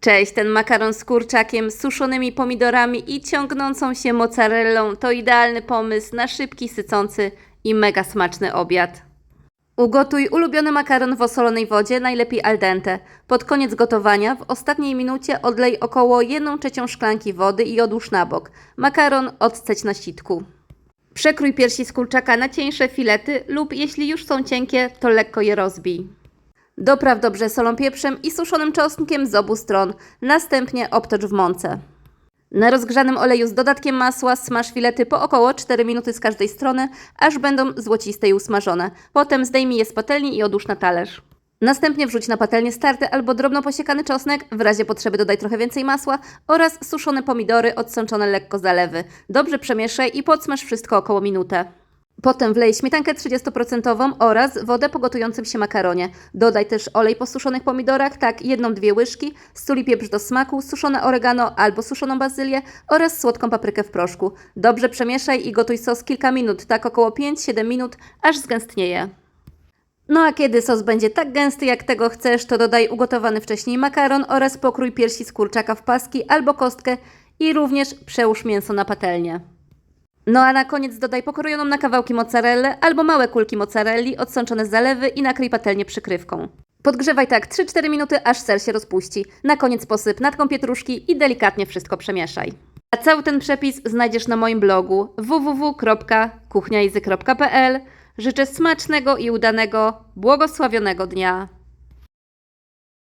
Cześć, ten makaron z kurczakiem, suszonymi pomidorami i ciągnącą się mozzarellą to idealny pomysł na szybki, sycący i mega smaczny obiad. Ugotuj ulubiony makaron w osolonej wodzie, najlepiej al dente. Pod koniec gotowania w ostatniej minucie odlej około 1 trzecią szklanki wody i odłóż na bok. Makaron odceć na sitku. Przekrój piersi z kurczaka na cieńsze filety lub jeśli już są cienkie, to lekko je rozbij. Dopraw dobrze solą pieprzem i suszonym czosnkiem z obu stron. Następnie obtocz w mące. Na rozgrzanym oleju z dodatkiem masła smaż filety po około 4 minuty z każdej strony, aż będą złociste i usmażone. Potem zdejmij je z patelni i odłóż na talerz. Następnie wrzuć na patelnię starty albo drobno posiekany czosnek, w razie potrzeby dodaj trochę więcej masła oraz suszone pomidory odsączone lekko zalewy. Dobrze przemieszaj i podsmaż wszystko około minutę. Potem wlej śmietankę 30% oraz wodę po gotującym się makaronie. Dodaj też olej po suszonych pomidorach, tak jedną-dwie łyżki, sól pieprz do smaku, suszone oregano albo suszoną bazylię oraz słodką paprykę w proszku. Dobrze przemieszaj i gotuj sos kilka minut, tak około 5-7 minut, aż zgęstnieje. No a kiedy sos będzie tak gęsty jak tego chcesz, to dodaj ugotowany wcześniej makaron oraz pokrój piersi z kurczaka w paski albo kostkę i również przełóż mięso na patelnię. No a na koniec dodaj pokrojoną na kawałki mozzarellę albo małe kulki mozzarelli odsączone z zalewy i nakryj patelnię przykrywką. Podgrzewaj tak 3-4 minuty, aż ser się rozpuści. Na koniec posyp natką pietruszki i delikatnie wszystko przemieszaj. A cały ten przepis znajdziesz na moim blogu www.kuchniajzy.pl. Życzę smacznego i udanego, błogosławionego dnia.